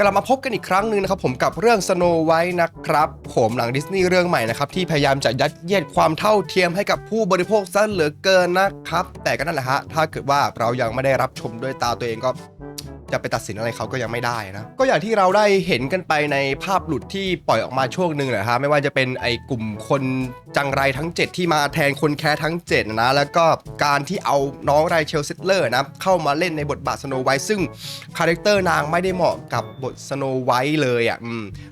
กลับมาพบกันอีกครั้งหนึ่งนะครับผมกับเรื่องสโนไวท์นะครับผมหลังดิสนีย์เรื่องใหม่นะครับที่พยายามจะยัดเยียดความเท่าเทียมให้กับผู้บริโภคซะเหลือเกินนะครับ แต่ก็นั่นแหละฮะถ้าเกิดว่าเรายังไม่ได้รับชมด้วยตาตัวเองก็ จะไปตัดสินอะไรเขาก็ยังไม่ได้นะ ก็อย่างที่เราได้เห็นกันไปในภาพหลุดที่ปล่อยออกมาช่วงหนึ่งแหละฮะไม่ว่าจะเป็นไอ้กลุ่มคนจังไรทั้ง 7 ที่มาแทนคนแค่ทั้ง7นะแล้วก็การที่เอาน้องไรเชลเซตเลอร์นะเข้ามาเล่นในบทบาทสโนไวท์ซึ่งคาแรคเตอร์นางไม่ได้เหมาะกับบทสโนไวท์เลยอะ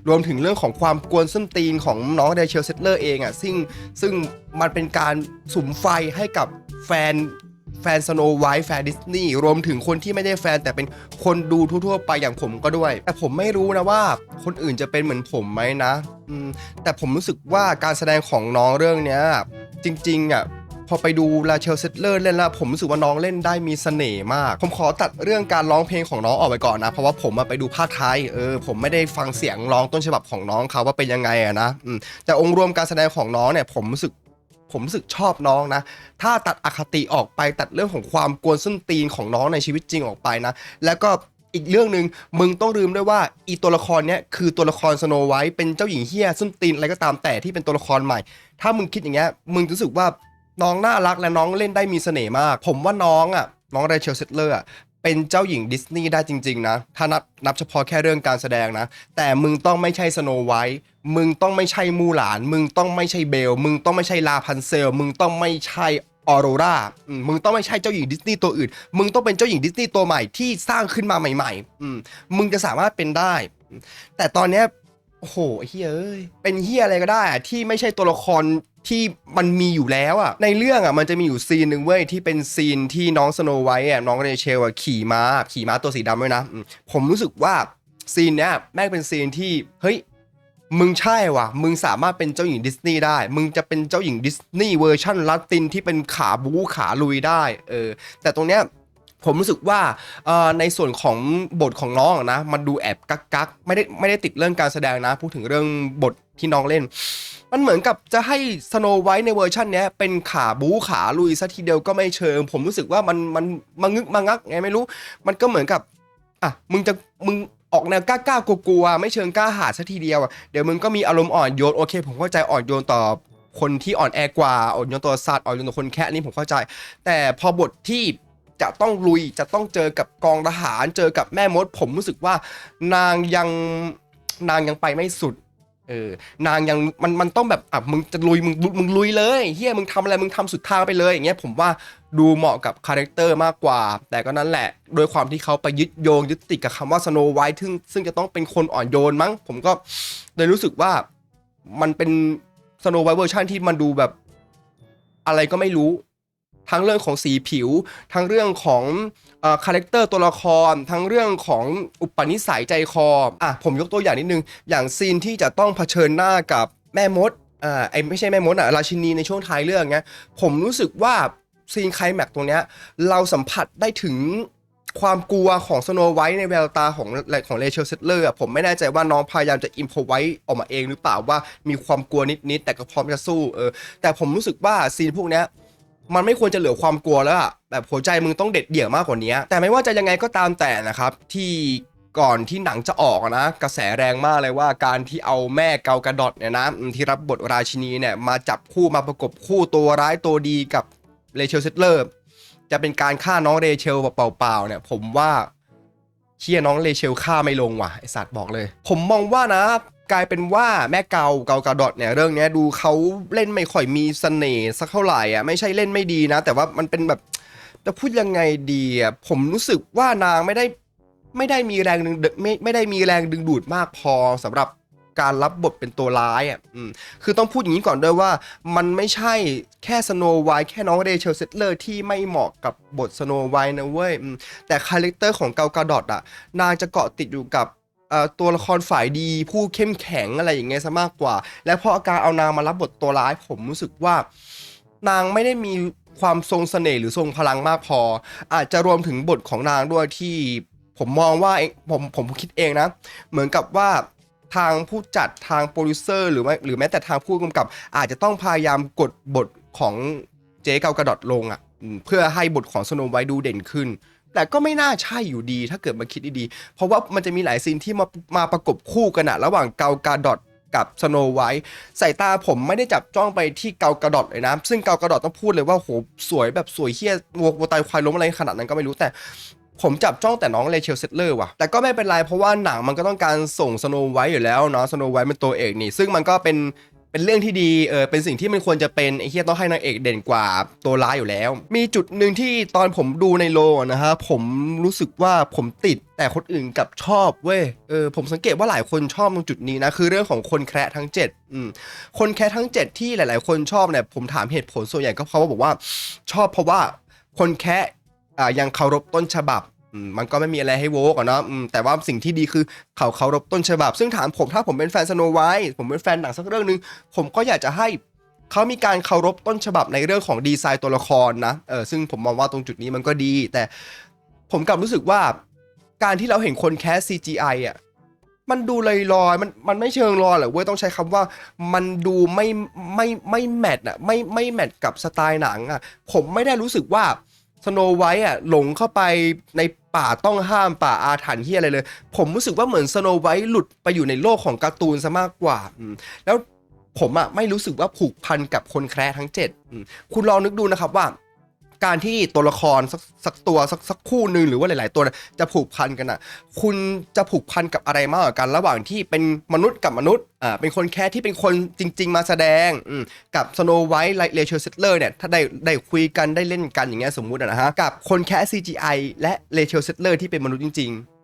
รวมถึงเรื่องของความกวนส้นตีนของน้องไรเชลเซตเลอร์เองอะซึ่งซึ่งมันเป็นการสุมไฟให้กับแฟน แฟนสโนไวท์แฟนดิสนีย์รวมถึงคนที่ไม่ได้แฟนแต่เป็นคนดูทั่วๆ ไปอย่างผมก็ด้วย แต่ผมไม่รู้นะว่าคนอื่นจะเป็นเหมือนผมไหมนะแต่ผมรู้สึกว่าการแสดงของน้องเรื่องเนี้ยจริงๆอะพอไปดูลาเชลเซตเลอร์เล่นแล้วผมรู้สึกว่าน้องเล่นได้มีเสน่ห์มาก ผมขอตัดเรื่องการร้องเพลงของน้องออกไปก่อนนะ เพราะว่าผมอะไปดูภาคไทยเออผมไม่ได้ฟังเสียงร้องต้นฉบับของน้องเขาว่าเป็นยังไงอะนะแต่องค์รวมการแสดงของน้องเนี่ยผมรู้สึก ผมรู้สึกชอบน้องนะ ถ้าตัดอคติออกไปตัดเรื่องของความกวนส้นตีนของน้องในชีวิตจริงออกไปนะ แล้วก็อีกเรื่องหนึ่งมึงต้องลืมด้วยว่าอีตัวละครเนี้ยคือตัวละครสโนไวท์เป็นเจ้าหญิงเฮียส้นตีนอะไรก็ตามแต่ที่เป็นตัวละครใหม่ ถ้ามึงคิดอย่างเงี้ยมึงรู้สึกว่าน้องน่ารักและน้องเล่นได้มีเสน่ห์มาก ผมว่าน้องอะน้องเรเชลเซตเลอร์ เป็นเจ้าหญิงดิสนีย์ได้จริง ๆ นะ ถ้านับนับเฉพาะแค่เรื่องการแสดงนะ แต่มึงต้องไม่ใช่สโนไวท์มึงต้องไม่ใช่มูหลาน มึงต้องไม่ใช่เบล มึงต้องไม่ใช่ลาพันเซล มึงต้องไม่ใช่ออโรรามึงต้องไม่ใช่เจ้าหญิงดิสนีย์ตัวอื่น มึงต้องเป็นเจ้าหญิงดิสนีย์ตัวใหม่ที่สร้างขึ้นมาใหม่ๆอืมมึงจะสามารถเป็นได้ แต่ตอนเนี้ย โอ้โหเฮียเอ้ยเป็นเฮียอะไรก็ได้อะที่ไม่ใช่ตัวละครที่มันมีอยู่แล้วอะในเรื่องอะมันจะมีอยู่ซีนหนึ่งเว้ยที่เป็นซีนที่น้องสโนไวท์อะน้องเรเชลอะขี่ม้าขี่ม้าตัวสีดำด้วยนะอืมผมรู้สึกว่าซีนเนี้ยแม่งเป็นซีนที่เฮ้ย มึงใช่ว่ะ มึงสามารถเป็นเจ้าหญิงดิสนีย์ได้ มึงจะเป็นเจ้าหญิงดิสนีย์เวอร์ชั่นลัตินที่เป็นขาบู๊ขาลุยได้ เออ แต่ตรงเนี้ย ผมรู้สึกว่าในส่วนของบทของน้องนะมันดูแอบกักกักไม่ได้ไม่ได้ติดเรื่องการแสดงนะ พูดถึงเรื่องบทที่น้องเล่น มันเหมือนกับจะให้สโนไวท์ในเวอร์ชันนี้เป็นขาบู๊ขาลุยซะทีเดียวก็ไม่เชิง ผมรู้สึกว่ามันมันมังึกมังักไงไม่รู้ มันก็เหมือนกับอะมึงจะมึงออกแนวกล้ากล้ากลัวๆไม่เชิงกล้าหาซะทีเดียวเดี๋ยวมึงก็มีอารมณ์อ่อนโยนโอเค ผมเข้าใจอ่อนโยนต่อคนที่อ่อนแอกว่าอ่อนโยนต่อสัตว์อ่อนโยนต่อคนแค่นี้ผมเข้าใจ แต่พอบทที่ จะต้องลุยจะต้องเจอกับกองทหาร เจอกับแม่มด ผมรู้สึกว่านางยังนางยังไปไม่สุดเออนางยังมันมันต้องแบบอะมึงจะลุยมึงมึงลุยเลยเฮียมึงทำอะไรมึงทำสุดทางไปเลยอย่างเงี้ยผมว่าดูเหมาะกับคาแรคเตอร์มากกว่า แต่ก็นั่นแหละโดยความที่เขาไปยึดโยงยึดติดกับคำว่าสโนไวท์ซึ่งซึ่งจะต้องเป็นคนอ่อนโยนมั้ง ผมก็เลยรู้สึกว่ามันเป็นสโนไวท์เวอร์ชันที่มันดูแบบ อะไรก็ไม่รู้ ทั้งเรื่องของสีผิว ทั้งเรื่องของคาแรคเตอร์ตัวละคร ทั้งเรื่องของอุปนิสัยใจคออะผมยกตัวอย่างนิดนึง อย่างซีนที่จะต้องเผชิญหน้ากับแม่มดอ่าไอไม่ใช่แม่มดอะราชินีในช่วงท้ายเรื่องเงี้ยผมรู้สึกว่าซีนไคลแม็กซ์ตรงเนี้ยเราสัมผัสได้ถึงความกลัวของสโนไวท์ในแววตาของของเลเชลเซตเลอร์ผมไม่แน่ใจว่าน้องพยายามจะอิมพอไว้ออกมาเองหรือเปล่าว่ามีความกลัวนิดๆแต่ก็พร้อมจะสู้เออแต่ผมรู้สึกว่าซีนพวกเนี้ย มันไม่ควรจะเหลือความกลัวแล้วอะแบบหัวใจมึงต้องเด็ดเดี่ยวมากกว่านี้ แต่ไม่ว่าจะยังไงก็ตามแต่นะครับ ที่ก่อนที่หนังจะออกนะ กระแสแรงมากเลยว่าการที่เอาแม่เกากระดดเนี่ยนะที่รับบทราชินีเนี่ยมาจับคู่มาประกบคู่ตัวร้ายตัวดีกับเรเชลเซตเลอร์จะเป็นการฆ่าน้องเรเชลเปล่าๆเนี่ย ผมว่าเชียน้องเรเชลฆ่าไม่ลงว่ะไอสัตว์บอกเลย ผมมองว่านะ กลายเป็นว่าแม่เกาเกากรดอดเนี่ยเรื่องเนี้ยดูเขาเล่นไม่ค่อยมีเสน่ห์สักเท่าไหร่อะไม่ใช่เล่นไม่ดีนะ แต่ว่ามันเป็นแบบจะพูดยังไงดีอะผมรู้สึกว่านางไม่ได้ไม่ได้มีแรงดึงไม่ไม่ได้มีแรงดึงดูดมากพอสำหรับการรับบทเป็นตัวร้ายอะอืมคือต้องพูดอย่างนี้ก่อนด้วยว่า มันไม่ใช่แค่สโนไวท์แค่น้องเรเชลเซตเลอร์ที่ไม่เหมาะกับบทสโนไวท์นะเว้ยแต่คาแรคเตอร์ของเกากรดอดอะนางจะเกาะติดอยู่กับ ตัวละครฝ่ายดีผู้เข้มแข็งอะไรอย่างเงี้ยซะมากกว่า และพออาการเอานางมารับบทตัวร้ายผมรู้สึกว่า นางไม่ได้มีความทรงเสน่ห์หรือทรงพลังมากพอ อาจจะรวมถึงบทของนางด้วยที่ผมมองว่าเองผมผมคิดเองนะ เหมือนกับว่าทางผู้จัดทางโปรดิวเซอร์หรือไม่หรือแม้แต่ทางผู้กำกับ อาจจะต้องพยายามกดบทของเจ๊เกากระดดลงอะเพื่อให้บทของสโนไวท์ดูเด่นขึ้น แต่ก็ไม่น่าใช่อยู่ดี ถ้าเกิดมาคิดดีๆ เพราะว่ามันจะมีหลายซีนที่มามาประกบคู่กันอะระหว่างเกากาดอทกับสโนไวท์สายตาผมไม่ได้จับจ้องไปที่เกากาดอทเลยนะ ซึ่งเกากาดอทต้องพูดเลยว่าโหสวยแบบสวยเฮี้ยวัววัวตายควายล้มอะไรขนาดนั้นก็ไม่รู้แต่ ผมจับจ้องแต่น้องเลเชลเซตเลอร์ว่ะ แต่ก็ไม่เป็นไรเพราะว่าหนังมันก็ต้องการส่งสโนไวท์อยู่แล้วเนาะสโนไวท์เป็นตัวเอกนี่ ซึ่งมันก็เป็น เป็นเรื่องที่ดีเออเป็นสิ่งที่มันควรจะเป็นไอ้เฮียต้องให้นางเอกเด่นกว่าตัวร้ายอยู่แล้ว มีจุดหนึ่งที่ตอนผมดูในโลนะฮะผมรู้สึกว่าผมติดแต่คนอื่นกับชอบเว้ยเออผมสังเกตว่าหลายคนชอบตรงจุดนี้นะคือเรื่องของคนแคระทั้งเจ็ดอืมคนแคระทั้งเจ็ดที่หลาย ๆ คนชอบเนี่ยผมถามเหตุผลส่วนใหญ่ก็เพราะว่าบอกว่าชอบเพราะว่าคนแคะอ่ายังเคารพต้นฉบับ มันก็ไม่มีอะไรให้โวกอะเนาะอืมแต่ว่าสิ่งที่ดีคือเขาเคารพต้นฉบับ ซึ่งถามผมถ้าผมเป็นแฟนสโนไวท์ผมเป็นแฟนหนังสักเรื่องหนึ่งผมก็อยากจะให้เขามีการเคารพต้นฉบับในเรื่องของดีไซน์ตัวละครนะเออซึ่งผมมองว่าตรงจุดนี้มันก็ดี แต่ผมกลับรู้สึกว่า การที่เราเห็นคนแคส CGI อะมันดูลอยลอยมันมันไม่เชิงลอยหรอกเว้ยต้องใช้คำว่ามันดูไม่ไม่ไม่แมทอะไม่ไม่แมทกับสไตล์หนังอะผมไม่ได้รู้สึกว่า สโนไวท์อะหลงเข้าไปในป่าต้องห้ามป่าอาถรรพ์ที่อะไรเลย ผมรู้สึกว่าเหมือนสโนไวท์หลุดไปอยู่ในโลกของการ์ตูนซะมากกว่าแล้วผมอะไม่รู้สึกว่าผูกพันกับคนแคร์ทั้งเจ็ดคุณลองนึกดูนะครับว่า การที่ตัวละครสักสักตัวสักสักคู่หนึ่งหรือว่าหลาย ๆ ตัวน่ะจะผูกพันกันอะ คุณจะผูกพันกับอะไรมากกว่ากันระหว่างที่เป็นมนุษย์กับมนุษย์อ่าเป็นคนแค่ที่เป็นคนจริง ๆ มาแสดงอืมกับสโนไวท์ไลเลเชอร์เซตเลอร์เนี่ยถ้าได้ได้คุยกันได้เล่นกันอย่างเงี้ยสมมุติอะนะฮะกับคนแค่ CGI และเลเชอร์เซตเลอร์ที่เป็นมนุษย์จริง ๆ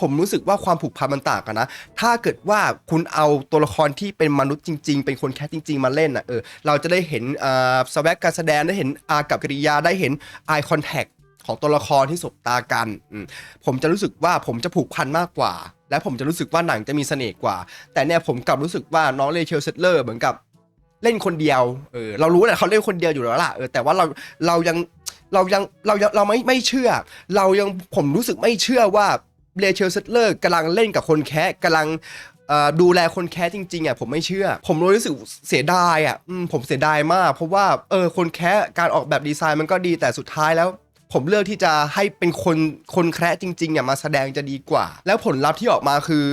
ผมรู้สึกว่าความผูกพันมันต่างกันนะ ถ้าเกิดว่าคุณเอาตัวละครที่เป็นมนุษย์จริง ๆ เป็นคนแค่จริง ๆ มาเล่นอะเออเราจะได้เห็นอ่าสวักการแสดงได้เห็นอากับกิริยาได้เห็น eye contact ของตัวละครที่สบตากันผมจะรู้สึกว่าผมจะผูกพันมากกว่า และผมจะรู้สึกว่าหนังจะมีเสน่ห์กว่า แต่เนี่ยผมกลับรู้สึกว่าน้องเลเชลเซตเลอร์เหมือนกับเล่นคนเดียว เออ เรารู้แหละเขาเล่นคนเดียวอยู่แล้วล่ะ เออ แต่ว่าเรา เรายัง เรายัง เรายัง เราไม่ ไม่เชื่อ เรายัง ผมรู้สึกไม่เชื่อว่า เรเชลเซตเลอร์กำลังเล่นกับคนแคะกำลังดูแลคนแคะจริงๆอะผมไม่เชื่อ ผมรู้สึกเสียดายอะผมเสียดายมาก เพราะว่าเออคนแคะการออกแบบดีไซน์มันก็ดีแต่สุดท้ายแล้ว ผมเลือกที่จะให้เป็นคนคนแคระจริงๆอะมาแสดงจะดีกว่า แล้วผลลัพธ์ที่ออกมาคือ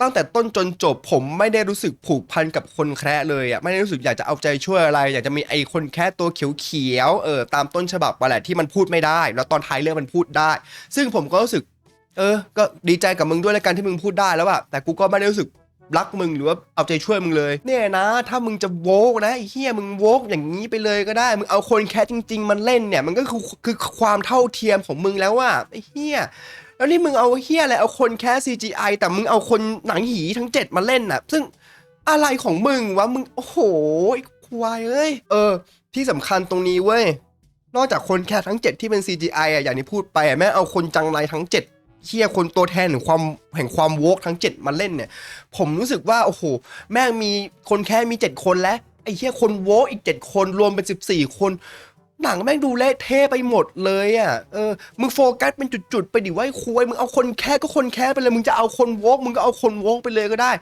ตั้งแต่ต้นจนจบผมไม่ได้รู้สึกผูกพันกับคนแคระเลยอะไม่ได้รู้สึกอยากจะเอาใจช่วยอะไร อยากจะมีไอ้คนแคระตัวเขียวๆเออตามต้นฉบับมาแหละที่มันพูดไม่ได้ แล้วตอนท้ายเรื่องมันพูดได้ ซึ่งผมก็รู้สึก เออ ก็ดีใจกับมึงด้วยแล้วกันที่มึงพูดได้แล้วอะแต่กูก็ไม่ได้รู้สึกรักมึงหรือว่าเอาใจช่วยมึงเลย เนี่ยนะ ถ้ามึงจะโวกนะไอ้เฮียมึงโวกอย่างนี้ไปเลยก็ได้ มึงเอาคนแคสจริง ๆ มันเล่นเนี่ย มันก็คือคือความเท่าเทียมของมึงแล้วว่าไอ้เฮียแล้วนี่มึงเอาเฮียอะไรเอาคนแคส CGI แต่มึงเอาคนหนังหีทั้งเจ็ดมาเล่นน่ะ ซึ่งอะไรของมึงวะมึงโอ้โหไอ้ควายเอ้ยเออ ที่สำคัญตรงนี้เว้ยนอกจากคนแค่ทั้ง 7 ที่เป็น CGI อะอย่างที่พูดไปแม่เอาคนจังไรทั้ง 7 เคียคนตัวแทนแห่งความแห่งความโวกทั้ง 7 มาเล่นเนี่ย ผมรู้สึกว่า โอ้โห แม่งมีคนแค่มี 7 คนแล้ว ไอ้เคียคนโวกอีก 7 คนรวมเป็น 14 คนหนังแม่งดูเละเทะไปหมดเลยอะ เออ มึงโฟกัสเป็นจุดๆ ไปดิว่าไอ้คุยมึงเอาคนแค่ก็คนแค่ไปเลย มึงจะเอาคนโวกมึงก็เอาคนโวกไปเลยก็ได้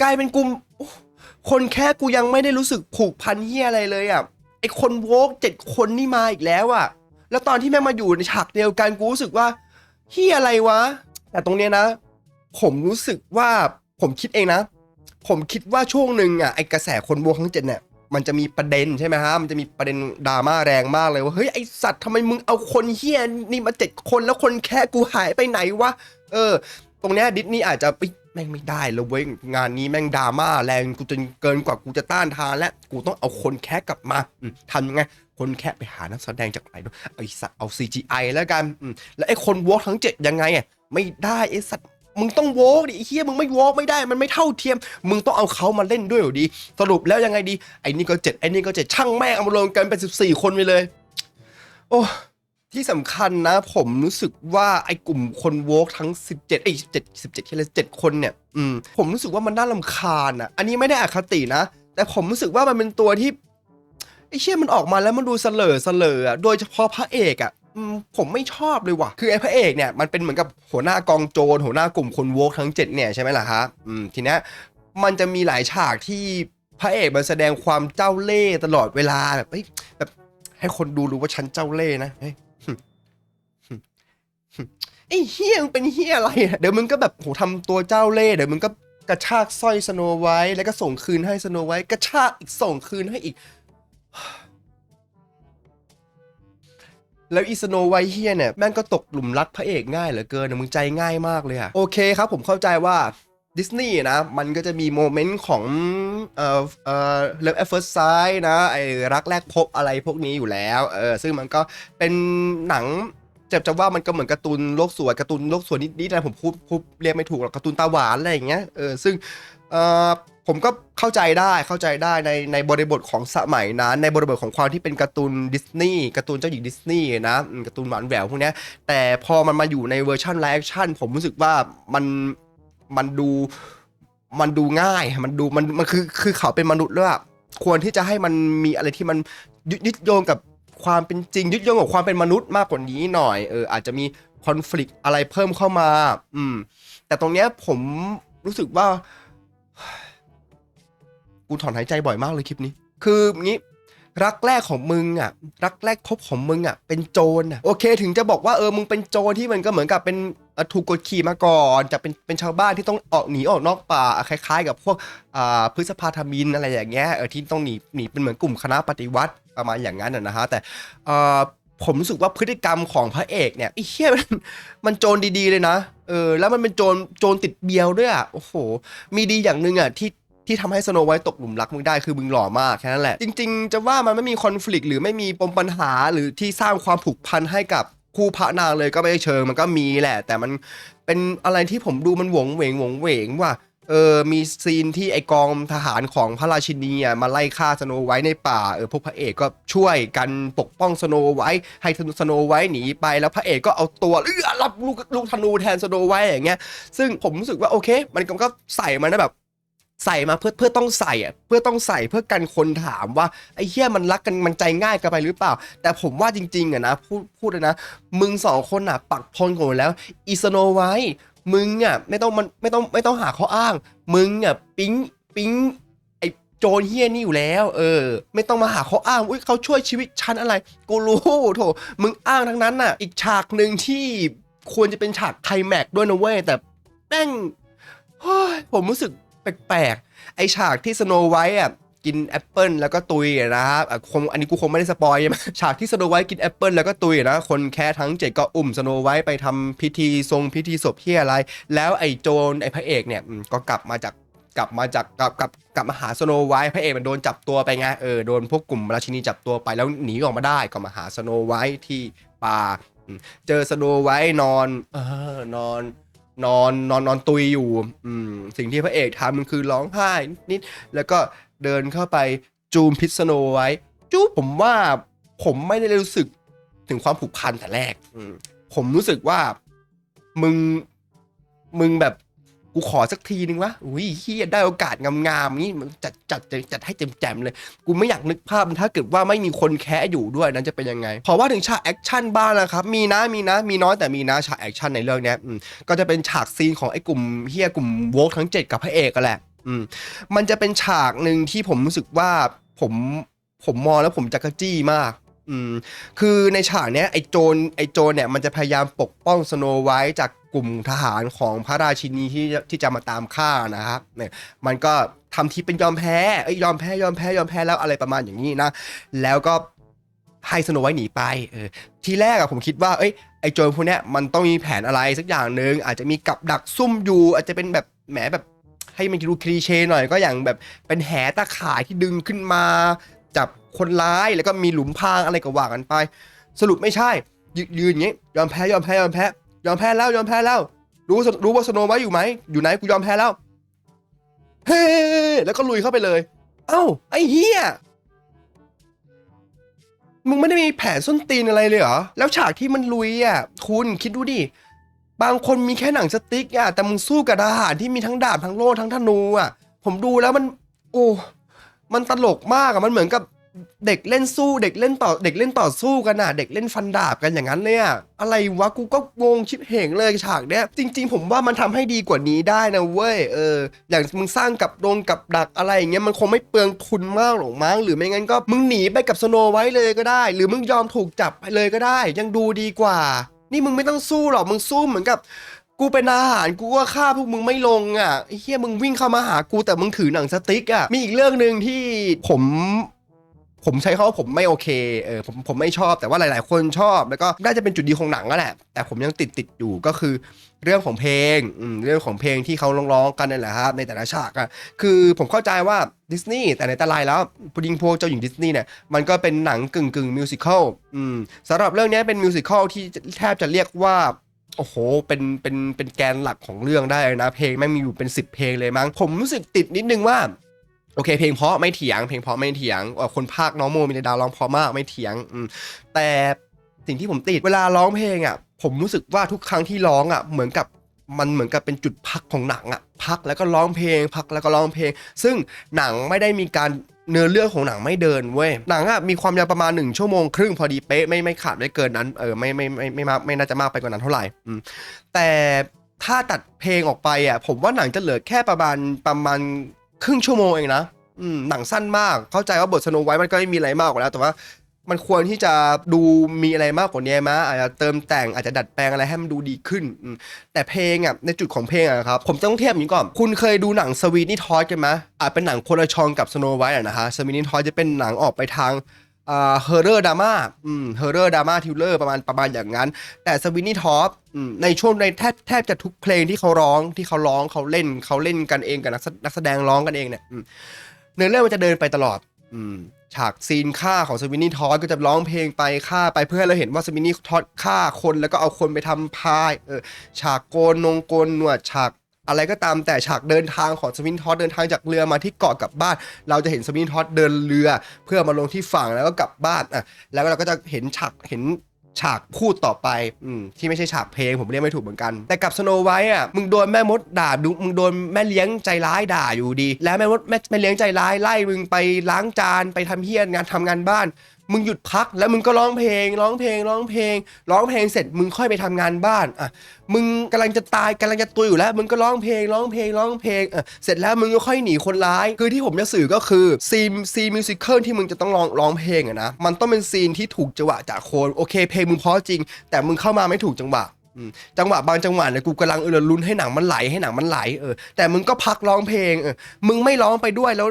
กลายเป็นกลุ่มคนแค่กูยังไม่ได้รู้สึกผูกพันเฮียอะไรเลยอะ ไอคนโวกเจ็ดคนนี่มาอีกแล้วอะแล้วตอนที่แม่งมาอยู่ในฉากเดียวกันกูรู้สึกว่า เฮียอะไรวะ แต่ตรงเนี้ยนะ ผมรู้สึกว่าผมคิดเองนะ ผมคิดว่าช่วงหนึ่งอะไอกระแสคนบวกทั้งเจ็ดเนี่ยมันจะมีประเด็นใช่ไหมฮะ มันจะมีประเด็นดราม่าแรงมากเลยว่าเฮ้ยไอสัตว์ทำไมมึงเอาคนเฮียนี่มาเจ็ดคนแล้วคนแค่กูหายไปไหนวะ เออ ตรงเนี้ยดิสนีย์อาจจะไป แม่งไม่ได้แล้วเว้ยงานนี้แม่งดราม่าแรงกูจนเกินกว่ากูจะต้านทานและกูต้องเอาคนแค่กลับมาทำยังไงคนแค่ไปหานักแสดงจากไหนดูไอสัตว์เอา CGI แล้วกันแล้วไอคนวอล์กทั้งเจ็ดยังไงอะไม่ได้ไอสัตว์มึงต้องวอล์กดิไอ้เฮียมึงไม่วอล์กไม่ได้มันไม่เท่าเทียม มึงต้องเอาเขามาเล่นด้วยอยู่ดี สรุปแล้วยังไงดีไอ้นี่ก็เจ็ดไอ้นี่ก็เจ็ดช่างแม่งเอามารวมกันเป็นสิบสี่คนไปเลย โอ้ ที่สำคัญนะ ผมรู้สึกว่าไอ้กลุ่มคนโวกทั้ง 17ไอ้17 17แค่เลย7คนเนี่ยอืมผมรู้สึกว่ามันน่าลำคาญอะ อันนี้ไม่ได้อคตินะ แต่ผมรู้สึกว่ามันเป็นตัวที่ไอ้เชี่ยมันออกมาแล้วมันดูเสลอเสลออะโดยเฉพาะพระเอกอะผมไม่ชอบเลยว่ะ คือไอ้พระเอกเนี่ยมันเป็นเหมือนกับหัวหน้ากองโจรหัวหน้ากลุ่มคนโวกทั้ง 7 เนี่ยใช่ไหมล่ะฮะอืมทีเนี้ยมันจะมีหลายฉากที่พระเอกมันแสดงความเจ้าเล่ห์ตลอดเวลาแบบเฮ้ยแบบให้คนดูรู้ว่าฉันเจ้าเล่ห์นะเฮ้ย ไอ้เฮียมึงเป็นเฮียอะไรอะเดี๋ยวมึงก็แบบโหทำตัวเจ้าเล่ห์เดี๋ยวมึงก็กระชากสร้อยสโนไวท์แล้วก็ส่งคืนให้สโนไวท์กระชากอีกส่งคืนให้อีก แล้วอีสโนไวท์เฮียเนี่ยแม่งก็ตกหลุมรักพระเอกง่ายเหลือเกินอะมึงใจง่ายมากเลยอะโอเคครับผมเข้าใจว่า ดิสนีย์นะ มันก็จะมีโมเมนต์ของเอ่อเอ่อเลิฟแอฟเฟิร์ไซนะ ไอ้รักแรกพบอะไรพวกนี้อยู่แล้ว เออ ซึ่งมันก็เป็นหนังจะจะว่ามันก็เหมือนการ์ตูนโลกสวยการ์ตูนโลกสวยนิดๆนะผมพูดพูดเรียกไม่ถูกหรอกการ์ตูนตาหวานอะไรอย่างเงี้ย เออ ซึ่งเอ่อผมก็เข้าใจได้เข้าใจได้ในในบริบทของสมัยนั้นในบริบทของความที่เป็นการ์ตูนดิสนีย์การ์ตูนเจ้าหญิงดิสนีย์นะการ์ตูนหวานแหววพวกเนี้ยแต่พอมันมาอยู่ในเวอร์ชันไลฟ์แอคชั่นผมรู้สึกว่ามัน มันดูมันดูง่าย มันดูมันมันคือคือเขาเป็นมนุษย์แล้วควรที่จะให้มันมีอะไรที่มันยึดยึดโยงกับความเป็นจริง ยึดโยงกับความเป็นมนุษย์มากกว่านี้หน่อยเอออาจจะมีคอน FLICT อะไรเพิ่มเข้ามา อืม แต่ตรงเนี้ยผมรู้สึกว่า กูถอนหายใจบ่อยมากเลยคลิปนี้ คืองี้ รักแรกของมึงอะ รักแรกพบของมึงอะ เป็นโจรอะโอเค ถึงจะบอกว่าเออมึงเป็นโจรที่มันก็เหมือนกับเป็นถูกกดขี่มาก่อนจะเป็นเป็นชาวบ้านที่ต้องออกหนีออกนอกป่าคล้าย ๆ กับพวกอ่าพฤษภาธมินอะไรอย่างเงี้ยเออที่ต้องหนีหนีเป็นเหมือนกลุ่มคณะปฏิวัติประมาณอย่างนั้นนะฮะแต่เอ่อผมรู้สึกว่าพฤติกรรมของพระเอกเนี่ยไอ้เหี้ยมันมันโจรดีๆเลยนะ เออ แล้วมันเป็นโจรโจรติดเบียวด้วยอะโอ้โห มีดีอย่างหนึ่งอะที่ ที่ทำให้สโนไวท์ตกหลุมรักมึงได้คือมึงหล่อมากแค่นั้นแหละ จริง ๆ จะว่ามันไม่มีคอน FLICT หรือไม่มีปมปัญหาหรือที่สร้างความผูกพันให้กับคู่พระนางเลยก็ไม่เชิงมันก็มีแหละ แต่มันเป็นอะไรที่ผมดูมันหวงเหวงหวงเหวงว่าเออ มีซีนที่ไอกองทหารของพระราชินีอะมาไล่ฆ่าสโนไวท์ในป่า เออ พวกพระเอกก็ช่วยกันปกป้องสโนไวท์ให้สโนไวท์หนีไป แล้วพระเอกก็เอาตัวเออรับลูกลูกธนูแทนสโนไวท์อย่างเงี้ย ซึ่งผมรู้สึกว่าโอเค มันก็ใส่มานะแบบ ใส่มาเพื่อเพื่อต้องใส่อะเพื่อต้องใส่เพื่อกันคนถามว่าไอ้เหี้ยมันรักกันมันใจง่ายกันไปหรือเปล่า แต่ผมว่าจริงๆอะนะพูดพูดเลยนะ มึงสองคนอะปักพลกันแล้วอีสโนไว้มึงอะไม่ต้องมันไม่ต้องไม่ต้องหาข้ออ้าง มึงอะปิ๊งปิ๊งไอ้โจรเฮี้ยนี่อยู่แล้ว เออ ไม่ต้องมาหาข้ออ้างอุ้ยเขาช่วยชีวิตฉันอะไรกูรู้โถมึงอ้างทั้งนั้นน่ะ อีกฉากหนึ่งที่ควรจะเป็นฉากไคลแม็กด้วยนะเว้ยแต่แม่งเฮ้ยผมรู้สึก แปลกๆ ไอฉากที่สโนไวท์อะกินแอปเปิลแล้วก็ตุยนะครับอะคงอันนี้กูคงไม่ได้สปอยใช่ไหมฉากที่สโนไวท์กินแอปเปิลแล้วก็ตุยนะ คนแค่ทั้งเจ็ดก็อุ้มสโนไวท์ไปทำพิธีทรงพิธีศพที่อะไร แล้วไอโจรไอพระเอกเนี่ยก็กลับมาจากกลับมาจากกลับกลับกลับมาหาสโนไวท์พระเอกมันโดนจับตัวไปไงเออโดนพวกกลุ่มราชินีจับตัวไปแล้วหนีออกมาได้ก็มาหาสโนไวท์ที่ป่าเจอสโนไวท์นอนเออนอน นอนนอนนอนตุยอยู่ อืม สิ่งที่พระเอกทำมันคือร้องไห้นิดๆแล้วก็เดินเข้าไปจูมพิษโนไว้ จูบผมว่าผมไม่ได้รู้สึกถึงความผูกพันแต่แรก อืม ผมรู้สึกว่ามึงมึงแบบ กูขอสักทีนึงวะอุ้ยเฮียได้โอกาสงามๆนี้มันจัดจัดจัดจัดให้แจ่มๆเลย กูไม่อยากนึกภาพถ้าเกิดว่าไม่มีคนแคะอยู่ด้วยนั้นจะเป็นยังไง พอว่าถึงฉากแอคชั่นบ้างนะครับ มีนะมีนะ มีน้อยแต่มีนะฉากแอคชั่นในเรื่องนี้ก็จะเป็นฉากซีนของไอ้กลุ่มเฮียกลุ่มโวกทั้ง 7 กับพระเอกกันแหละอืมมันจะเป็นฉากหนึ่งที่ผมรู้สึกว่าผมผมมองแล้วผมจักรจี้มากอืมคือในฉากเนี้ยไอ้โจรไอ้โจรเนี่ยมันจะพยายามปกป้องสโนไวท์จาก กลุ่มทหารของพระราชินีที่ที่จะมาตามฆ่านะครับเนี่ยมันก็ทำทีเป็นยอมแพ้เอ้ยยอมแพ้ยอมแพ้ยอมแพ้แล้วอะไรประมาณอย่างนี้นะ แล้วก็ให้สโนไวท์หนีไปเออทีแรกอะผมคิดว่าเอ้ยไอ้โจรพวกเนี้ยมันต้องมีแผนอะไรสักอย่างหนึ่งอาจจะมีกับดักซุ่มอยู่ อาจจะเป็นแบบแหมแบบให้มันดูคลีเช่หน่อยก็อย่างแบบเป็นแหตะข่ายที่ดึงขึ้นมาจับคนร้ายแล้วก็มีหลุมพรางอะไรก็ว่ากันไป สรุปไม่ใช่ยนยืนอย่างนี้ยอมแพ้ยอมแพ้ยอมแพ้ ยอมแพ้แล้วยอมแพ้แล้ว รู้รู้ว่าสโนไว้อยู่ไหม อยู่ไหนกูยอมแพ้แล้ว เฮ้แล้วก็ลุยเข้าไปเลย เอ้าไอ้เฮียมึงไม่ได้มีแผนส้นตีนอะไรเลยเหรอ แล้วฉากที่มันลุยอะ คุณคิดดูดิ บางคนมีแค่หนังสติ๊กอะ แต่มึงสู้กับทหารที่มีทั้งดาบทั้งโล่ทั้งธนูอะ ผมดูแล้วมัน โอ้ มันตลกมากอะ มันเหมือนกับ เด็กเล่นสู้เด็กเล่นต่อเด็กเล่นต่อสู้กันอะ เด็กเล่นฟันดาบกันอย่างนั้นเลยอะอะไรวะกูก็งงชิบเหงเลยฉากเนี้ยจริง ๆ ผมว่ามันทำให้ดีกว่านี้ได้นะเว้ยเออ อย่างมึงสร้างกับดงกับดักอะไรอย่างเงี้ยมันคงไม่เปลืองทุนมากหรอกมั้งหรือไม่งั้นก็มึงหนีไปกับสโนไว้เลยก็ได้ หรือมึงยอมถูกจับไปเลยก็ได้ ยังดูดีกว่า นี่มึงไม่ต้องสู้หรอกมึงสู้เหมือนกับกูเป็นอาหารกูก็ฆ่าพวกมึงไม่ลงอะเฮียมึงวิ่งเข้ามาหากูแต่มึงถือหนังสติ๊กอะมีอีกเรื่องหนึ่งที่ผม ผมใช้คาว่าผมไม่โอเคเออผมผมไม่ชอบแต่ว่าหลาย ๆ คนชอบ แล้วก็น่าจะเป็นจุดดีของหนังก็แหละ แต่ผมยังติดติดอยู่ก็คือเรื่องของเพลงอืมเรื่องของเพลงที่เขาร้องๆกันนั่นแหละครับในแต่ละฉากอะคือผมเข้าใจว่าดิสนีย์แต่ในต่ไรแล้วพุดิงพวกเจ้าหญิงดิสนีย์เนี่ยมันก็เป็นหนังกึ่งกึ่งมิวสิควลอืมสำหรับเรื่องนี้เป็นมิวสิควลที่แทบจะเรียกว่าโอ้โห เป็น เป็น เป็นแกนหลักของเรื่องได้นะ เพลงแม่งมีอยู่เป็น 10 เพลงเลยมั้ง ผมรู้สึกติดนิดนึงว่า โอเค เพลงเพราะไม่เถียง เพลงเพราะไม่เถียงคนภาคน้องโมมีดาวร้องเพราะมากไม่เถียงอแต่สิ่งที่ผมติดเวลาร้องเพลงอะ ผมรู้สึกว่าทุกครั้งที่ร้องอะเหมือนกับมันเหมือนกับเป็นจุดพักของหนังอะ พักแล้วก็ร้องเพลง พักแล้วก็ร้องเพลง ซึ่งหนังไม่ได้มีการเนื้อเรื่องของหนังไม่เดินเว้ยหนังอะมีความยาวประมาณหนึ่งชั่วโมงครึ่งพอดีเป๊ะไม่ไม่ขาดไม่เกินนั้นเออไม่ไม่ไม่ไม่มากไม่น่าจะมากไปกว่านั้นเท่าไหร่แต่ถ้าตัดเพลงออกไปอะผมว่าหนังจะเหลือแค่ประมาณประมาณ ครึ่งชั่วโมงเองนะอืมหนังสั้นมากเข้าใจว่าบทสโนไวท์มันก็ไม่มีอะไรมากกว่าแล้วแต่ว่ามันควรที่จะดูมีอะไรมากกว่านี้มะอาจจะเติมแต่งอาจจะดัดแปลงอะไรให้มันดูดีขึ้น แต่เพลงอะในจุดของเพลงอะครับ ผมต้องเทียบอย่างนี้ก่อน คุณเคยดูหนังสวีนี่ทอสกันไหมอาจเป็นหนังคนละชองกับสโนไวท์อะนะฮะสวีนี่ทอสจะเป็นหนังออกไปทาง อ่าเฮอร์เรอร์ดราม่าอืมเฮอร์เรอร์ดราม่าทิลเลอร์ประมาณประมาณอย่างนั้น แต่สวินนี่ท็อปในช่วงในแทบแทบจะทุกเพลงที่เขาร้องที่เขาร้องเขาเล่นเขาเล่นกันเองกับนักนักแสดงร้องกันเองเนี่ยเนื้อเรื่องมันจะเดินไปตลอด อืมฉากซีนฆ่าของสวินนี่ทอสก็จะร้องเพลงไปฆ่าไปเพื่อให้เราเห็นว่าสวินนี่ทอสฆ่าคนแล้วก็เอาคนไปทำพายเออฉากโกนนงโกนหนวดฉาก อะไรก็ตามแต่ฉากเดินทางของสวินทอสเดินทางจากเรือมาที่เกาะกลับบ้าน เราจะเห็นสวินทอสเดินเรือ เพื่อมาลงที่ฝั่งแล้วก็กลับบ้านอะแล้วเราก็จะเห็นฉากเห็นฉากพูดต่อไปอืมที่ไม่ใช่ฉากเพลงผมเรียกไม่ถูกเหมือนกัน แต่กับสโนไวท์อะมึงโดนแม่มดด่าดูมึงโดนแม่เลี้ยงใจร้ายด่าอยู่ดี แล้วแม่มดแม่แม่เลี้ยงใจร้ายไล่มึงไปล้างจานไปทำเฮี้ยนงานทำงานบ้าน มึงหยุดพักแล้วมึงก็ร้องเพลง ร้องเพลง ร้องเพลง ร้องเพลงเสร็จ มึงค่อยไปทำงานบ้านอะมึงกำลังจะตายกำลังจะตุยอยู่แล้ว มึงก็ร้องเพลง ร้องเพลง ร้องเพลงอะเสร็จแล้วมึงก็ค่อยหนีคนร้าย คือที่ผมจะสื่อก็คือซีนซีมิวสิคเคิลที่มึงจะต้องร้องร้องเพลงอะนะมันต้องเป็นซีนที่ถูกจังหวะจากโคนโอเค เพลงมึงเพราะจริง แต่มึงเข้ามาไม่ถูกจังหวะ จังหวะบางจังหวะเนี่ยกูกำลังเออลุ้นให้หนังมันไหลให้หนังมันไหลเออแต่มึงก็พักร้องเพลงเออมึงไม่ร้องไปด้วยแล้ว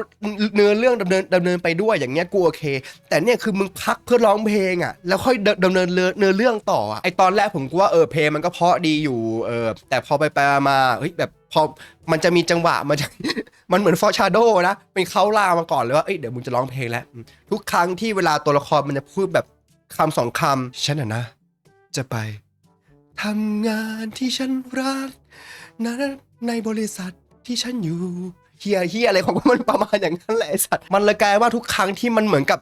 เนื้อเรื่องดำเนินดำเนินไปด้วยอย่างเงี้ยกูโอเค แต่เนี่ยคือมึงพักเพื่อร้องเพลงอะแล้วค่อยดดำเนินเนื้อเรื่องต่ออะไอตอนแรกผมก็ว่าเออเพลงมันก็เพาะดีอยู่เออแต่พอไปไปมาเฮ้ยแบบพอมันจะมีจังหวะมันจะมันเหมือนฟอร์ชาโดนะเป็นเขาลามาก่อนเลยว่าเอ้ยเดี๋ยวมึงจะร้องเพลงแล้ว ทุกครั้งที่เวลาตัวละครมันจะพูดแบบคำสองคำฉันอะนะ จะไป ทำงานที่ฉันรักนะในบริษัทที่ฉันอยู่เฮียเฮียอะไรของมันประมาณอย่างนั้นแหละไอสัตว์มันเลยกลายว่าทุกครั้งที่มันเหมือนกับ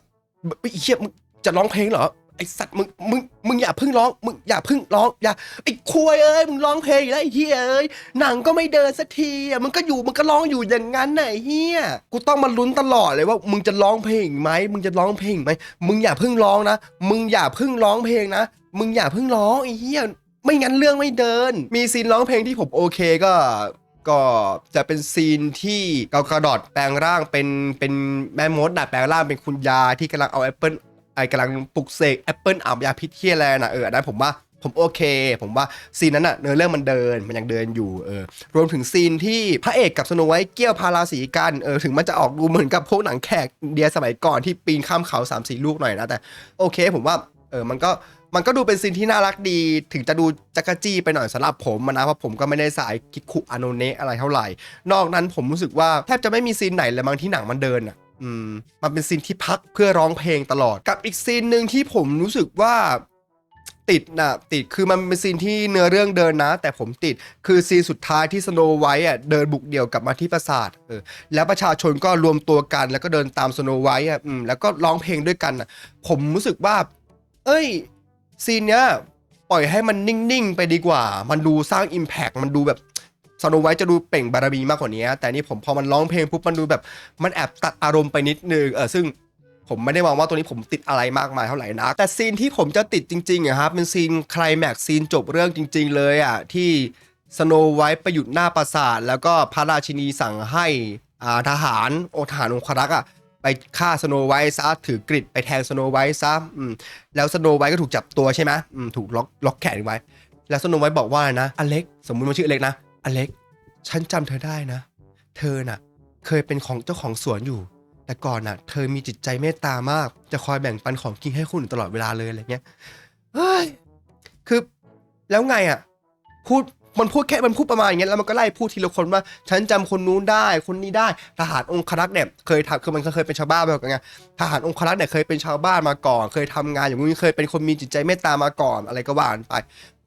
ไอเฮียมึงจะร้องเพลงเหรอไอสัตว์มึงมึงมึงอย่าเพึ่งร้องมึงอย่าเพึ่งร้องอย่าไอควยเอ้ยมึงร้องเพลงแล้วไอเฮียเอ้ยหนังก็ไม่เดินสักทีอะมึงก็อยู่มึงก็ร้องอยู่อย่างนั้นน่ะไอ้เฮียกูต้องมาลุ้นตลอดเลยว่า มึงจะร้องเพลงไหมมึงจะร้องเพลงไหมมึงอย่าเพึ่งร้องนะมึงอย่าเพึ่งร้องเพลงนะมึงอย่าเพึ่งร้องไอ้เฮีย ไม่งั้นเรื่องไม่เดิน มีซีนร้องเพลงที่ผมโอเคก็ก็จะเป็นซีนที่เกากระดอดแปลงร่างเป็นเป็นแม่มดน่ะแปลงร่างเป็นคุณยาที่กำลังเอาแอปเปิลไอ้กำลังปลุกเสกแอปเปิลอาบยาพิษเฮียอะไรน่ะเอออันนั้นผมว่าผมโอเค ผมว่าซีนนั้นน่ะเนื้อเรื่องมันเดินมันยังเดินอยู่เออรวมถึงซีนที่พระเอกกับสโนไวท์เกี่ยวพาราสีกันเออถึงมันจะออกดูเหมือนกับพวกหนังแขกเดียสมัยก่อนที่ปีนข้ามเขาสามสี่ลูกหน่อยนะแต่โอเค ผมว่าเออมันก็ มันก็ดูเป็นซีนที่น่ารักดี ถึงจะดูจักรจี้ไปหน่อยสำหรับผมนะเพราะผมก็ไม่ได้สายคิคุอาโนเนะอะไรเท่าไหร่ นอกนั้นผมรู้สึกว่าแทบจะไม่มีซีนไหนเลยบางที่หนังมันเดินอะอืมมันเป็นซีนที่พักเพื่อร้องเพลงตลอด กับอีกซีนหนึ่งที่ผมรู้สึกว่าติดนะติดคือมันเป็นซีนที่เนื้อเรื่องเดินนะ แต่ผมติดคือซีนสุดท้ายที่สโนไวท์อะเดินบุกเดี่ยวกลับมาที่ปราสาทเออแล้วประชาชนก็รวมตัวกัน แล้วก็เดินตามสโนไวท์อะอืมแล้วก็ร้องเพลงด้วยกันอะผมรู้สึกว่า เอ้ย ซีนเนี้ยปล่อยให้มันนิ่งๆไปดีกว่า มันดูสร้าง Impact มันดูแบบสโนไวท์จะดูเป่งบารมีมากกว่านี้ แต่นี่ผมพอมันร้องเพลงปุ๊บมันดูแบบ มันแอบตัดอารมณ์ไปนิดนึงเออซึ่งผมไม่ได้มองว่าตัวนี้ผมติดอะไรมากมายเท่าไหร่นะ แต่ซีนที่ผมจะติดจริงๆอะครับเป็นซีนไคลแม็กซ์ซีนจบเรื่องจริง ๆ เลยอะที่สโนไวท์ไปหยุดหน้าปราสาทแล้วก็พระราชินีสั่งให้อ่าทหารโอทหารองครักษ์อะ ไปฆ่าสโนไวท์ซะถือกริดไปแทงสโนไวท์ซะแล้วสโนไวท์ก็ถูกจับตัวใช่ไหมถูกล็อกล็อกแขนไว้ แล้วสโนไวท์บอกว่านะอเล็กสมมุติมันชื่ออเล็กนะอเล็กฉันจำเธอได้นะ เธอน่ะ เคยเป็นของเจ้าของสวนอยู่ แต่ก่อนน่ะ เธอมีจิตใจเมตตามาก จะคอยแบ่งปันของกินให้คนอื่นตลอดเวลาเลยอะไรเงี้ยเฮ้ยคือแล้วไงอะพูด มันพูดแค่มันพูดประมาณอย่างเงี้ยแล้วมันก็ไล่พูดทีละคนว่า ฉันจำคนนู้นได้คนนี้ได้ทหารองครักษ์เนี่ยเคยทำคือมันเคยเป็นชาวบ้านมาก่อนไงทหารองครักษ์เนี่ยเคยเป็นชาวบ้านมาก่อน เคยทำงานอย่างนี้เคยเป็นคนมีจิตใจเมตตามาก่อนอะไรก็ว่านไป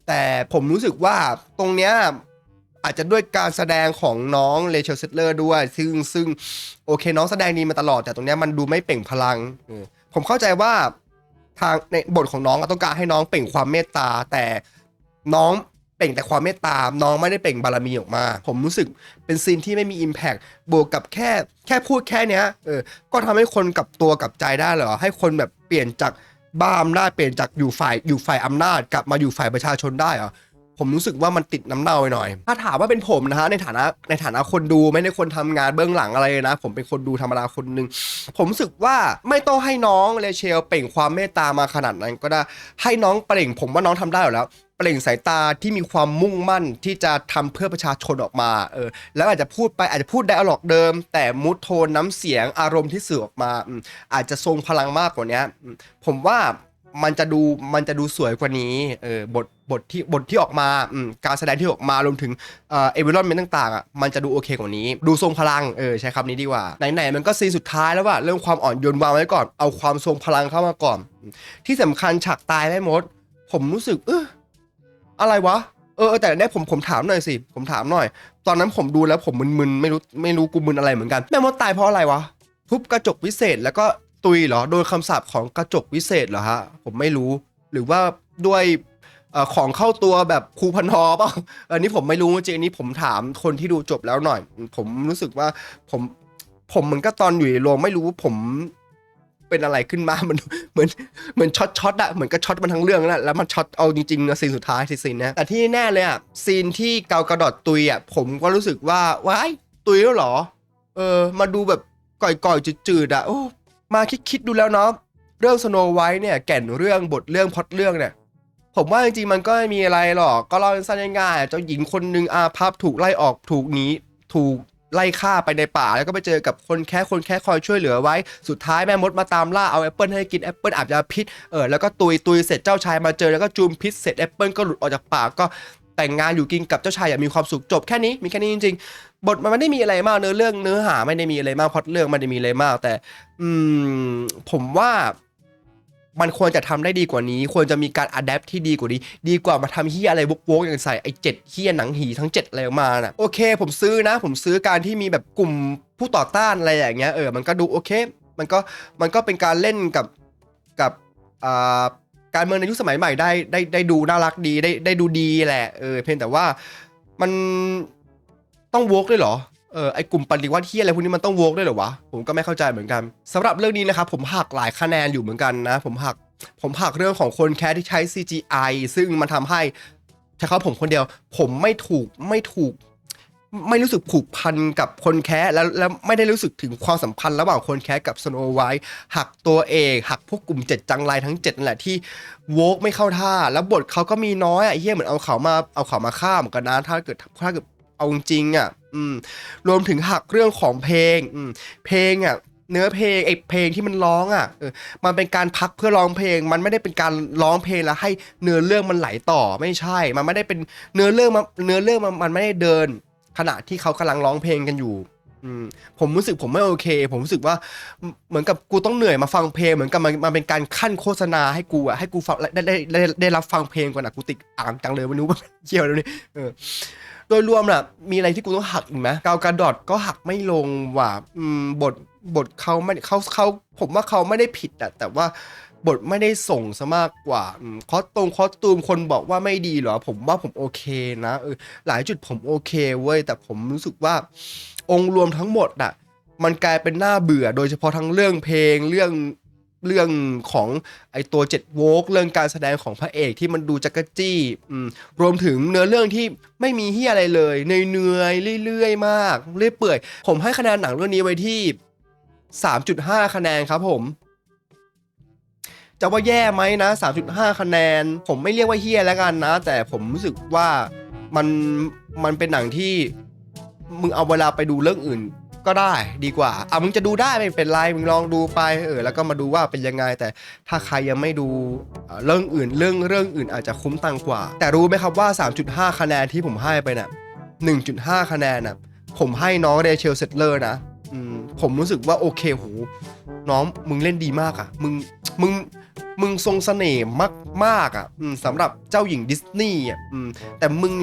แต่ผมรู้สึกว่าตรงเนี้ยอาจจะด้วยการแสดงของน้องเลเชลเซตเลอร์ด้วย ซึ่งซึ่งโอเคน้องแสดงดีมาตลอดแต่ตรงเนี้ยมันดูไม่เปล่งพลังผมเข้าใจว่าทางในบทของน้องต้องการให้น้องเปล่งความเมตตาแต่น้อง เปล่งแต่ความเมตตา น้องไม่ได้เปล่งบารมีออกมา ผมรู้สึกเป็นซีนที่ไม่มี Impact บวกกับแค่แค่พูดแค่เนี้ยเออก็ทำให้คนกลับตัวกลับใจได้เหรอ ให้คนแบบเปลี่ยนจากบ้าอำนาจเปลี่ยนจากอยู่ฝ่ายอยู่ฝ่ายอำนาจกลับมาอยู่ฝ่ายประชาชนได้เหรอผมรู้สึกว่ามันติดน้ำเน่าไปหน่อย ถ้าถามว่าเป็นผมนะฮะในฐานะในฐานะคนดูไม่ได้คนทำงานเบื้องหลังอะไรนะ ผมเป็นคนดูธรรมดาคนหนึ่งผมรู้สึกว่าไม่ต้องให้น้องเลเชลเปล่งความเมตตามาขนาดนั้นก็ได้ให้น้องเปล่ง ผมว่าน้องทำได้อยู่แล้ว เปล่งสายตาที่มีความมุ่งมั่นที่จะทำเพื่อประชาชนออกมาเออแล้วอาจจะพูดไปอาจจะพูดไดอะล็อกเดิม แต่มูดโทนน้ำเสียงอารมณ์ที่สื่อออกมา อาจจะทรงพลังมากกว่านี้ผมว่ามันจะดูมันจะดูสวยกว่านี้เออบทบทที่บทที่ออกมาการแสดงที่ออกมารวมถึงเอ่อเอเวอร์เมนต่างๆอะมันจะดูโอเคกว่านี้ ดูทรงพลังเออใช้คำนี้ดีกว่าไหนๆมันก็ซีนสุดท้ายแล้วว่าเรื่องความอ่อนโยนวางไว้ก่อนเอาความทรงพลังเข้ามาก่อน ที่สำคัญฉากตายแม่มด ผมรู้สึกเออ อะไรวะเออแต่เนี่ยผมผมถามหน่อยสิ ผมถามหน่อย ตอนนั้นผมดูแล้วผมมึนๆไม่รู้ไม่รู้กูมึนอะไรเหมือนกันแม่มดตายเพราะอะไรวะทุบกระจกวิเศษแล้วก็ตุยเหรอโดยคำสาปของกระจกวิเศษเหรอฮะผมไม่รู้ หรือว่าด้วยอของเข้าตัวแบบครูพันทอเปล่าอันนี้ผมไม่รู้จริงนนี้ผมถามคนที่ดูจบแล้วหน่อย ผมรู้สึกว่าผมผมเหมือนก็ตอนอยู่ในโรงไม่รู้ผม เป็นอะไรขึ้นมามันเหมือนเหมือนช็อตช็อตอะเหมือนก็ช็อตมันทั้งเรื่องนั่นแหละแล้วมันช็อตเอาจริงๆนะซีนสุดท้ายที่ซีนนี้แต่ที่แน่เลยอะซีนที่เกากระดอดตุยอะผมก็รู้สึกว่าว้ายตุยแล้วเหรอ เออ มาดูแบบก่อยๆจืดๆอะโอ้มาคิดๆดูแล้วเนาะเรื่องสโนไวท์เนี่ยแก่นเรื่องบทเรื่องพอดเรื่องเนี่ยผมว่าจริงๆมันก็ไม่มีอะไรหรอก ก็เล่าสั้นง่ายๆเจ้าหญิงคนหนึ่งอาภัพถูกไล่ออกถูกหนีถูก ไล่ฆ่าไปในป่า แล้วก็ไปเจอกับคนแค่คนแค่คอยช่วยเหลือไว้ สุดท้ายแม่มดมาตามล่าเอาแอปเปิลให้กินแอปเปิลอาบยาพิษเออแล้วก็ตุยตุยเสร็จเจ้าชายมาเจอแล้วก็จูมพิษเสร็จแอปเปิลก็หลุดออกจากป่าก็แต่งงานอยู่กินกับเจ้าชายอย่างมีความสุขจบแค่นี้มีแค่นี้จริงๆ บทมันไม่ได้มีอะไรมากเนื้อเรื่องเนื้อหาไม่ได้มีอะไรมากพอตเรื่องไม่ได้มีอะไรมากแต่ อืมผมว่า มันควรจะทำได้ดีกว่านี้ ควรจะมีการอัดแอปที่ดีกว่านี้ ดีกว่ามาทำเฮียอะไรบวกอย่างใส่ไอ้เจ็ดเฮียหนังหีทั้งเจ็ดอะไรมาน่ะโอเค ผมซื้อนะ ผมซื้อการที่มีแบบกลุ่มผู้ต่อต้านอะไรอย่างเงี้ยเออมันก็ดูโอเค มันก็มันก็เป็นการเล่นกับกับอ่าการเมืองในยุคสมัยใหม่ได้ได้ได้ดูน่ารักดีได้ได้ดูดีแหละเออเพียงแต่ว่ามันต้องวกด้วยเหรอ เออไอกลุ่มปฏิวัติที่อะไรพวกนี้มันต้องโวกด้วยเหรอวะผมก็ไม่เข้าใจเหมือนกันสำหรับเรื่องนี้นะครับผมหักหลายคะแนนอยู่เหมือนกันนะ ผมหักผมหักเรื่องของคนแคสที่ใช้ CGI ซึ่งมันทำให้ใช้คำว่าผมคนเดียว ผมไม่ถูกไม่ถูก ไม่รู้สึกผูกพันกับคนแคสแล้วแล้วไม่ได้รู้สึกถึงความสัมพันธ์ระหว่างคนแคสกับสโนไวท์หักตัวเอกหักพวกกลุ่มเจ็ดจังไรทั้งเจ็ดนั่นแหละที่โวกไม่เข้าท่า แล้วบทเขาก็มีน้อยอะเฮียเหมือนเอาเขามาเอาเขามาฆ่าเหมือนกันนะถ้าเกิดถ้าเกิดเอาจริงอะ อืมรวมถึงหักเรื่องของเพลงอืมเพลงอะเนื้อเพลงไอเพลงที่มันร้องอะเออมันเป็นการพักเพื่อร้องเพลง มันไม่ได้เป็นการร้องเพลงแล้วให้เนื้อเรื่องมันไหลต่อไม่ใช่ มันไม่ได้เป็นเนื้อเรื่องมันเนื้อเรื่องมันมันไม่ได้เดิน ขณะที่เขากำลังร้องเพลงกันอยู่อืมผมรู้สึกผมไม่โอเค ผมรู้สึกว่าเหมือนกับกูต้องเหนื่อยมาฟังเพลง เหมือนกับมันมันเป็นการขั้นโฆษณาให้กูอะให้กูฟังได้ได้ได้ได้รับฟังเพลงก่อนอะกูติดอ่างจังเลยวันนี้ว่าเยี่ยวแล้วนี่เออ โดยรวมน่ะ มีอะไรที่กูต้องหักอีกไหมกาวกระดอดก็หักไม่ลงว่ะอืมบทบทเขาไม่เขาเขาผมว่าเขาไม่ได้ผิดอะแต่ว่าบทไม่ได้ส่งซะมากกว่าคอสตรงคอสตูมคนบอกว่าไม่ดีเหรอ ผมว่าผมโอเคนะเออหลายจุดผมโอเคเว้ยแต่ผมรู้สึกว่า องค์รวมทั้งหมดอะมันกลายเป็นหน้าเบื่อ โดยเฉพาะทั้งเรื่องเพลงเรื่อง เรื่องของไอตัวเจ็ดโวกเรื่องการแสดงของพระเอกที่มันดูจักรจี้รวมถึงเนื้อเรื่องที่ไม่มีเฮียอะไรเลยเหนื่อยเรื่อยๆ มากเรื่อยเปื่อย ผมให้คะแนนหนังเรื่องนี้ไว้ที่ 3.5 คะแนนครับผมจะว่าแย่ไหมนะ 3.5 คะแนน ผมไม่เรียกว่าเฮี้ยแล้วกันนะ แต่ผมรู้สึกว่ามันมันเป็นหนังที่มึงเอาเวลาไปดูเรื่องอื่น ก็ได้ดีกว่าอะมึงจะดูได้ไม่เป็นไรมึงลองดูไปเออแล้วก็มาดูว่าเป็นยังไง แต่ถ้าใครยังไม่ดูเรื่องอื่นเรื่องเรื่องอื่นอาจจะคุ้มตังกว่า แต่รู้ไหมครับว่า 3.5 คะแนนที่ผมให้ไปน่ะ1.5 คะแนนน่ะผมให้น้องเรเชลเซตเลอร์นะผมรู้สึกว่าโอเคโหน้องมึงเล่นดีมากอะ่ะ มึงมึงมึงทรงเสน่ห์มากมากๆอะสำหรับเจ้าหญิงดิสนีย์อะแต่มึง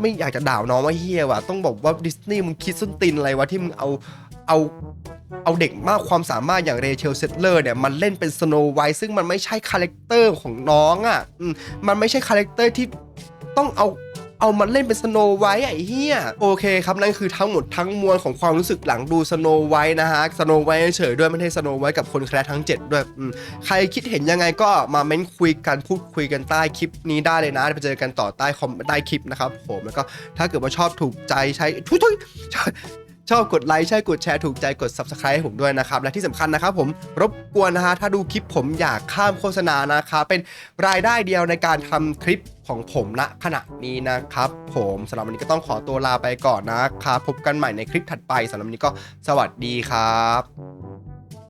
ไม่อยากจะด่าน้องว่าเฮียว่ะต้องบอกว่าดิสนีย์มึงคิดส้นตีนอะไรวะที่มึงเอาเอาเอาเด็กมากความสามารถอย่างเรเชลเซตเลอร์เนี่ยมันเล่นเป็นสโนไวท์ซึ่งมันไม่ใช่คาแรคเตอร์ของน้องอะมันไม่ใช่คาแรคเตอร์ที่ต้องเอา เอามันเล่นเป็นสโนไวท์ไอ้เหี้ยโอเคครับนั่นคือทั้งหมดทั้งมวลของความรู้สึกหลังดูสโนไวท์นะฮะสโนไวท์เฉยด้วยไม่ใช่สโนไวท์กับคนแคร์ทั้ง 7 ด้วยอืมใครคิดเห็นยังไงก็มาเม้นคุยกันพูดคุยกันใต้คลิปนี้ได้เลยนะไปเจอกันต่อใต้คอมใต้คลิปนะครับผมแล้วก็ถ้าเกิดว่าชอบถูกใจใช้ทุยทุย ชอบกดไลค์ใช่กดแชร์ถูกใจกด subscribe ให้ผมด้วยนะครับ และที่สำคัญนะครับผมรบกวนนะฮะถ้าดูคลิปผมอยากข้ามโฆษณานะครับเป็นรายได้เดียวในการทำคลิปของผมณขณะนี้นะครับผมสำหรับวันนี้ก็ต้องขอตัวลาไปก่อนนะครับพบกันใหม่ในคลิปถัดไปสำหรับวันนี้ก็สวัสดีครับ